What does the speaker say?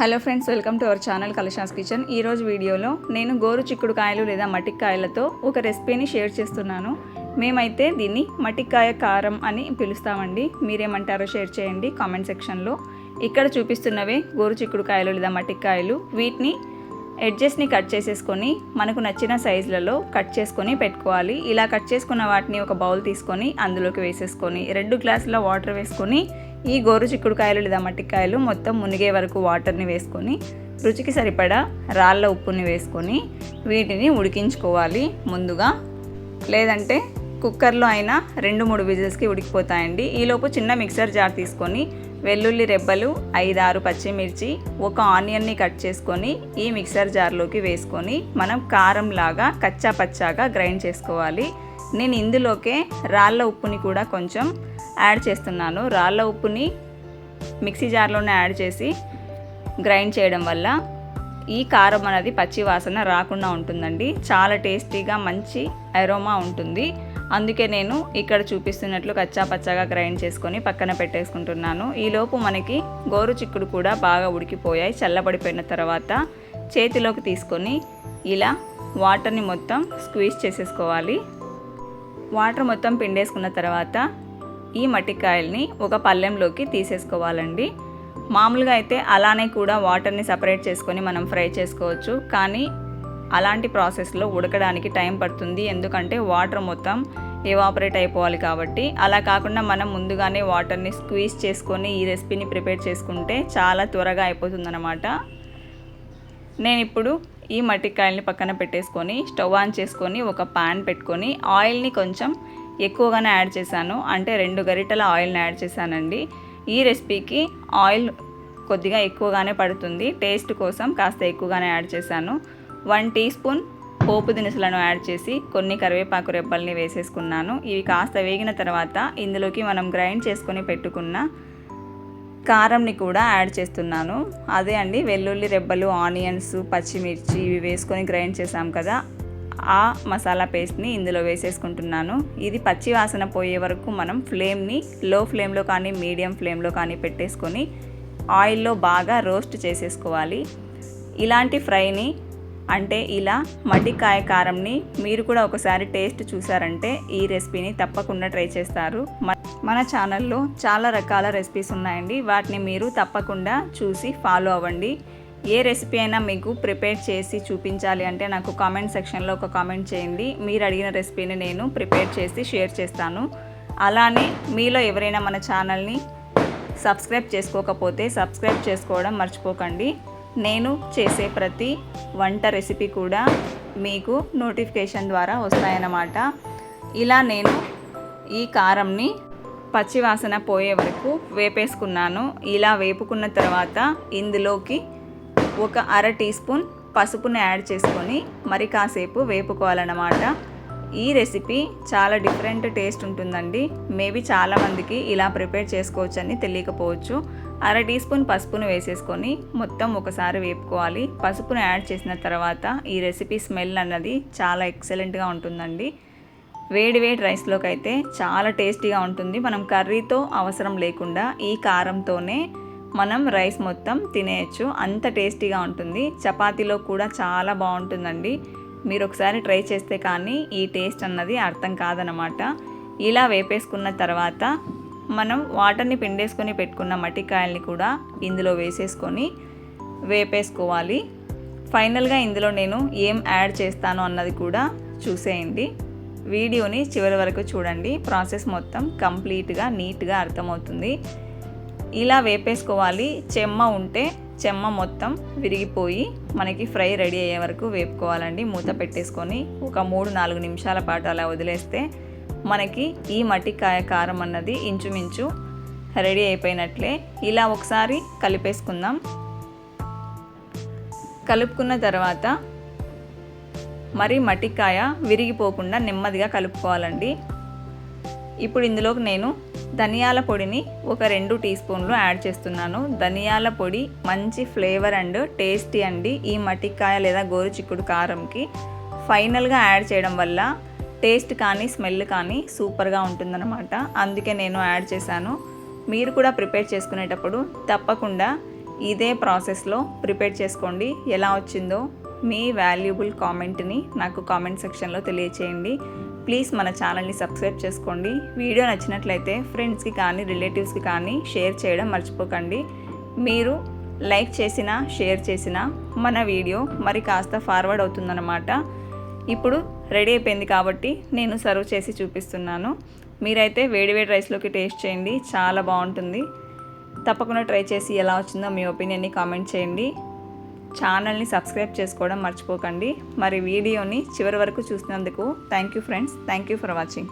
Hello friends welcome to our channel Kalasha's kitchen. ఈరోజు వీడియోలో నేను గోరు చిక్కుడుకాయలు లేదా మటిక్కాయలతో ఒక రెసిపీని షేర్ చేస్తున్నాను. మేమైతే దీన్ని మట్టికాయ కారం అని పిలుస్తామండి. మీరేమంటారో షేర్ చేయండి కామెంట్ సెక్షన్లో. ఇక్కడ చూపిస్తున్నవే గోరు చిక్కుడుకాయలు లేదా మట్టికాయలు వీటిని ఎడ్జెస్ని కట్ చేసేసుకొని మనకు నచ్చిన సైజులలో కట్ చేసుకొని పెట్టుకోవాలి. ఇలా కట్ చేసుకున్న వాటిని ఒక బౌల్ తీసుకొని అందులోకి వేసేసుకొని రెండు గ్లాసుల వాటర్ వేసుకొని ఈ గోరు చిక్కుడుకాయలు లేదా మట్టికాయలు మొత్తం మునిగే వరకు వాటర్ని వేసుకొని రుచికి సరిపడా రాళ్ళ ఉప్పుని వేసుకొని వీటిని ఉడికించుకోవాలి ముందుగా. లేదంటే కుక్కర్లో అయినా రెండు మూడు విజిల్స్కి ఉడికిపోతాయండి. ఈలోపు చిన్న మిక్సర్ జార్ తీసుకొని వెల్లుల్లి రెబ్బలు ఐదారు పచ్చిమిర్చి ఒక ఆనియన్ని కట్ చేసుకొని ఈ మిక్సర్ జార్లోకి వేసుకొని మనం కారం లాగా కచ్చా పచ్చాగా గ్రైండ్ చేసుకోవాలి. నేను ఇందులోకే రాళ్ళ ఉప్పుని కూడా కొంచెం యాడ్ చేస్తున్నాను. రాళ్ళ ఉప్పుని మిక్సీ జార్లోనే యాడ్ చేసి గ్రైండ్ చేయడం వల్ల ఈ కారం అనేది పచ్చి వాసన రాకుండా ఉంటుందండి. చాలా టేస్టీగా మంచి అరోమా ఉంటుంది. అందుకే నేను ఇక్కడ చూపిస్తున్నట్లు కచ్చా పచ్చగా గ్రైండ్ చేసుకొని పక్కన పెట్టేసుకుంటున్నాను. ఈలోపు మనకి గోరు చిక్కుడు కూడా బాగా ఉడికిపోయాయి. చల్లబడిపోయిన తర్వాత చేతిలోకి తీసుకొని ఇలా వాటర్ని మొత్తం స్క్వీజ్ చేసేసుకోవాలి. వాటర్ మొత్తం పిండేసుకున్న తర్వాత ఈ మట్టికాయల్ని ఒక పళ్ళెంలోకి తీసేసుకోవాలండి. మామూలుగా అయితే అలానే కూడా వాటర్ని సపరేట్ చేసుకొని మనం ఫ్రై చేసుకోవచ్చు. కానీ అలాంటి ప్రాసెస్లో ఉడకడానికి టైం పడుతుంది. ఎందుకంటే వాటర్ మొత్తం ఎవాపరేట్ అయిపోవాలి కాబట్టి. అలా కాకుండా మనం ముందుగానే వాటర్ని స్క్వీజ్ చేసుకొని ఈ రెసిపీని ప్రిపేర్ చేసుకుంటే చాలా త్వరగా అయిపోతుందన్నమాట. నేను ఇప్పుడు ఈ మట్టికాయల్ని పక్కన పెట్టేసుకొని స్టవ్ ఆన్ చేసుకొని ఒక పాన్ పెట్టుకొని ఆయిల్ని కొంచెం ఎక్కువగానే యాడ్ చేశాను. అంటే రెండు గరిటెల ఆయిల్ని యాడ్ చేశానండి. ఈ రెసిపీకి ఆయిల్ కొద్దిగా ఎక్కువగానే పడుతుంది. టేస్ట్ కోసం కాస్త ఎక్కువగానే యాడ్ చేశాను. వన్ టీ స్పూన్ పోపు దినుసులను యాడ్ చేసి కొన్ని కరివేపాకు రెబ్బల్ని వేసేసుకున్నాను. ఇవి కాస్త వేగిన తర్వాత ఇందులోకి మనం గ్రైండ్ చేసుకొని పెట్టుకున్న కారంని కూడా యాడ్ చేస్తున్నాను. అదే అండి వెల్లుల్లి రెబ్బలు ఆనియన్స్ పచ్చిమిర్చి ఇవి వేసుకొని గ్రైండ్ చేసాం కదా. ఆ మసాలా పేస్ట్ని ఇందులో వేసేసుకుంటున్నాను. ఇది పచ్చి వాసన పోయే వరకు మనం ఫ్లేమ్ని లో ఫ్లేమ్లో కానీ మీడియం ఫ్లేమ్లో కానీ పెట్టేసుకొని ఆయిల్లో బాగా రోస్ట్ చేసేసుకోవాలి. ఇలాంటి ఫ్రైని అంటే ఇలా మడ్డికాయ కారంని మీరు కూడా ఒకసారి టేస్ట్ చూసారంటే ఈ రెసిపీని తప్పకుండా ట్రై చేస్తారు. మన ఛానల్లో చాలా రకాల రెసిపీస్ ఉన్నాయండి. వాటిని మీరు తప్పకుండా చూసి ఫాలో అవ్వండి. ఏ రెసిపీ అయినా మీకు ప్రిపేర్ చేసి చూపించాలి అంటే నాకు కామెంట్ సెక్షన్లో ఒక కామెంట్ చేయండి. మీరు అడిగిన రెసిపీని నేను ప్రిపేర్ చేసి షేర్ చేస్తాను. అలానే మీలో ఎవరైనా మన ఛానల్ని సబ్స్క్రైబ్ చేసుకోకపోతే సబ్స్క్రైబ్ చేసుకోవడం మర్చిపోకండి. నేను చేసే ప్రతి వంట రెసిపీ కూడా మీకు నోటిఫికేషన్ ద్వారా వస్తాయన్నమాట. ఇలా నేను ఈ కారంని పచ్చివాసన పోయే వరకు వేపేసుకున్నాను. ఇలా వేపుకున్న తర్వాత ఇందులోకి ఒక అర టీ స్పూన్ పసుపుని యాడ్ చేసుకొని మరి కాసేపు వేపుకోవాలన్నమాట. ఈ రెసిపీ చాలా డిఫరెంట్ టేస్ట్ ఉంటుందండి. మేబీ చాలామందికి ఇలా ప్రిపేర్ చేసుకోవచ్చని తెలియకపోవచ్చు. అర టీ స్పూన్ పసుపును వేసేసుకొని మొత్తం ఒకసారి వేపుకోవాలి. పసుపును యాడ్ చేసిన తర్వాత ఈ రెసిపీ స్మెల్ అన్నది చాలా ఎక్సలెంట్గా ఉంటుందండి. వేడి వేడి రైస్లోకి అయితే చాలా టేస్టీగా ఉంటుంది. మనం కర్రీతో అవసరం లేకుండా ఈ కారంతోనే మనం రైస్ మొత్తం తినేయచ్చు. అంత టేస్టీగా ఉంటుంది. చపాతీలో కూడా చాలా బాగుంటుందండి. మీరు ఒకసారి ట్రై చేస్తే కానీ ఈ టేస్ట్ అన్నది అర్థం కాదనమాట ఇలా వేపేసుకున్న తర్వాత మనం వాటర్ని పిండేసుకొని పెట్టుకున్న మట్టికాయల్ని కూడా ఇందులో వేసేసుకొని వేపేసుకోవాలి. ఫైనల్గా ఇందులో నేను ఏం యాడ్ చేస్తాను అన్నది కూడా చూసేయండి. వీడియోని చివరి వరకు చూడండి. ప్రాసెస్ మొత్తం కంప్లీట్గా నీట్గా అర్థమవుతుంది. ఇలా వేపేసుకోవాలి. చెమ్మ ఉంటే చెమ్మ మొత్తం విరిగిపోయి మనకి ఫ్రై రెడీ అయ్యే వరకు వేపుకోవాలండి. మూత పెట్టేసుకొని ఒక మూడు నాలుగు నిమిషాల పాటు అలా వదిలేస్తే మనకి ఈ మట్టికాయ కారం అన్నది ఇంచుమించు రెడీ అయిపోయినట్లే. ఇలా ఒకసారి కలిపేసుకుందాం. కలుపుకున్న తర్వాత మరి మట్టికాయ విరిగిపోకుండా నెమ్మదిగా కలుపుకోవాలండి. ఇప్పుడు ఇందులోకి నేను ధనియాల పొడిని ఒక రెండు టీ స్పూన్లు యాడ్ చేస్తున్నాను. ధనియాల పొడి మంచి ఫ్లేవర్ అండ్ టేస్టీ అండి. ఈ మటికాయ లేదా గోరు చిక్కుడు కారంకి ఫైనల్గా యాడ్ చేయడం వల్ల టేస్ట్ కానీ స్మెల్ కానీ సూపర్గా ఉంటుందన్నమాట. అందుకే నేను యాడ్ చేశాను. మీరు కూడా ప్రిపేర్ చేసుకునేటప్పుడు తప్పకుండా ఇదే ప్రాసెస్లో ప్రిపేర్ చేసుకోండి. ఎలా వచ్చిందో మీ వాల్యుబుల్ కామెంట్ని నాకు కామెంట్ సెక్షన్లో తెలియచేయండి. ప్లీజ్ మన ఛానల్ని సబ్స్క్రైబ్ చేసుకోండి. వీడియో నచ్చినట్లయితే ఫ్రెండ్స్కి కానీ రిలేటివ్స్కి కానీ షేర్ చేయడం మర్చిపోకండి. మీరు లైక్ చేసిన షేర్ చేసిన మన వీడియో మరి కాస్త ఫార్వర్డ్ అవుతుందన్నమాట. ఇప్పుడు రెడీ అయిపోయింది కాబట్టి నేను సర్వ్ చేసి చూపిస్తున్నాను. మీరైతే వేడివేడి రైస్లోకి టేస్ట్ చేయండి. చాలా బాగుంటుంది. తప్పకుండా ట్రై చేసి ఎలా వచ్చిందో మీ ఒపీనియన్ని కామెంట్ చేయండి. ఛానల్ని సబ్స్క్రైబ్ చేసుకోవడం మర్చిపోకండి. మరి వీడియోని చివరి వరకు చూసినందుకు thank you friends. Thank you for watching.